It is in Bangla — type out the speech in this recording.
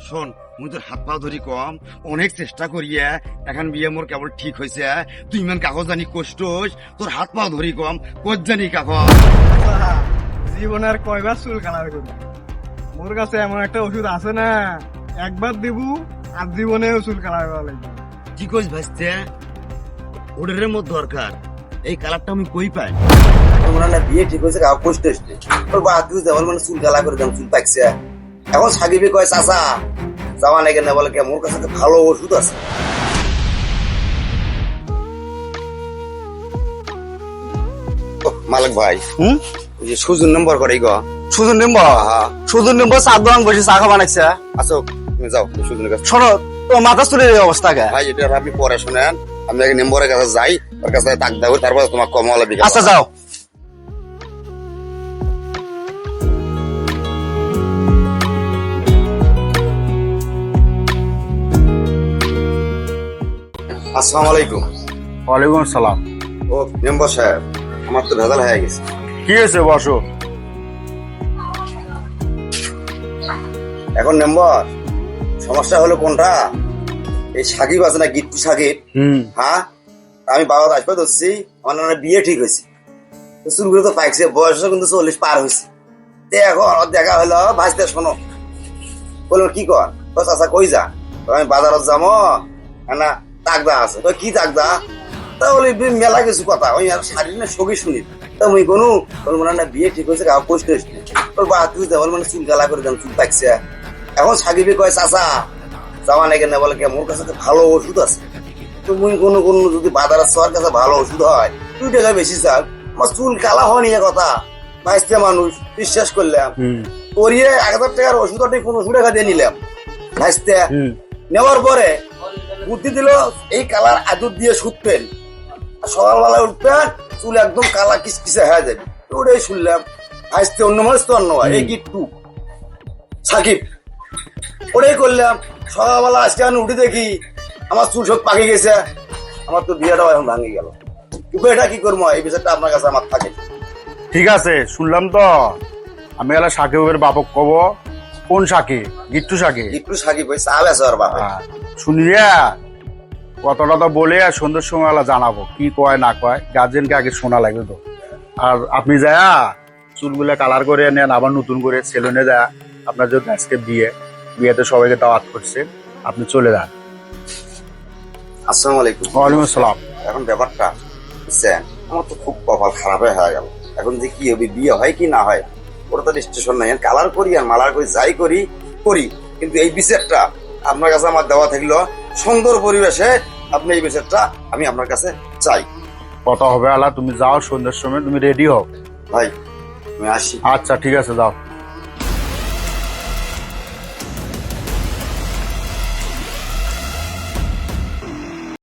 শোন মুই তোর হাত পা ধরি কম অনেক চেষ্টা করিয়া এখন বিয়ে মোর কেবল ঠিক হয়েছে তুই ইমান কাগজ জানি কষ্ট তোর হাত পা ধরি কম কোচ জানি কাগজ জীবনে আর কয়বার চুল কালার করব মোর কাছে এমন একটা ওষুধ আছে না একবার দেবু আর জীবনেও চুল কালার করা লাগবে। কি কইস ভাসতে ওডের মধ্যে দরকার এই কালারটা আমি কই পাই? তোমরা না বিয়ে ঠিক হয়েছে কাউ কষ্ট হচ্ছে তোর বা তুই যাবার মানে চুল গালা করে দাম চুল পাকছে এখন সাকিবি কয় চাচা যাওয়া নাকি না বলে মোর কাছে তো ভালো ওষুধ আছে। মালিক ভাই। হুম? যে সুজন নম্বর করে গো। সুজন নেব সুজন নেব চার দোকান বসে চা খাওয়া বানাইছে আচ্ছা তুমি যাও সুজনের কাছে। শোনো তোর মাথা চুলের অবস্থা কে? ভাই এটা আপনি পরে শুনেন। আমি আগে নম্বরের কাছে যাই ওর কাছে ডাক দাও তারপর তোমার কমলা বিকাশ আচ্ছা যাও। আসসালামু আলাইকুম। ওয়ালাইকুম সালাম ও মেম্বার সাহেব আমার তো ভেজাল হয়ে গেছে। কি হয়েছে বসো। এখন মেম্বার সমস্যা হলো কোনটা? এই সাকিব আছে না গিট্টু সাকিব? হ্যাঁ? আমি বাবা আসবে ধরছি আমার নানা বিয়ে ঠিক হয়েছে। তো চুলগুলো তো পাইছে বয়সও কিন্তু চল্লিশ পার হয়েছে। এখন দেখা হলো ভাজতে শোনো। বলল কি কর? তো চাচা কই যা তো আমি বাজারত যাব। না তাকদা আছে? তো কি তাকদা তা বলি বি- মেলা কিছু কথা ওই আর শারীর না সবই শুনি। তা মুই কোনো বলব না না বিয়ে ঠিক হয়েছে কাউ কষ্ট হয়েছে তোর বা তুই যা মানে চুল গালা করে দাম চুল পাকছে এখন সাকিবি কয় চাচা যাওয়া নাকি না বলে কে মোর কাছে তো ভালো ওষুধ আছে। তো মুই কোনো কোনো যদি বাজার সবার কাছে ভালো ওষুধ হয় তুই টাকা বেশি চাক আমার চুল কালা হওয়া নিয়ে কথা। বাইশটা মানুষ বিশ্বাস করলাম। করিয়ে এক হাজার টাকার ওষুধ ওটি পনেরোশো টাকা দিয়ে নিলাম। ভাইসতে নেওয়ার পরে বুদ্ধি দিল এই কালার আদুর দিয়ে শুতবেন সকালবেলা উঠবেন চুল একদম কালা কিসকিসে হয়ে যাবে। ওটাই শুনলাম ভাইসতে অন্য মানুষ তো অন্য এই গিট্টু। সাকিব ওটাই করলাম সকালবেলা আজকে আমি উঠে দেখি আমার চুল সব পাকে গেছে আমার তো বিয়েটাও এখন ভাঙে গেল। কিন্তু এটা কি করব এই বিষয়টা আপনার কাছে আমার থাকে। ঠিক আছে শুনলাম তো। আমি এলা সাকিবের বাপক কব। কোন সাকিব গিট্টু শাকে? একটু সাকিব চা বেছে ওর বাপে হ্যাঁ, শুনিয়া কতটা তো বলে আর সন্ধ্যের সময় এলা জানাব কি কয় না কয়। গার্জেনকে আগে শোনা লাগবে তো। আর আপনি যায়া চুলগুলো কালার করে নেন আবার নতুন করে সেলুনে যা আপনার যদি আজকে বিয়ে। বিয়েতে সবাইকে দাওয়াত করছে। আপনি চলে যান। আসসালামু আলাইকুম। ওয়ালাইকুম আসসালাম। এখন ব্যাপারটা বুঝছেন? আমার তো খুব কপাল খারাপ হয়ে গেল। এখন যে কি হবে বিয়ে হয় কি না হয়? ওরা তো স্টেশন নাই। কালার করি আর মালার করি যাই করি করি। কিন্তু এই বিচারটা আপনার কাছে আমার দেওয়া থাকল সুন্দর পরিবেশে আপনি এই বিচারটা আমি আপনার কাছে চাই। কথা হবে আলা তুমি যাও সন্ধ্যের সময় তুমি রেডি হও। ভাই আমি আসি। আচ্ছা ঠিক আছে যাও।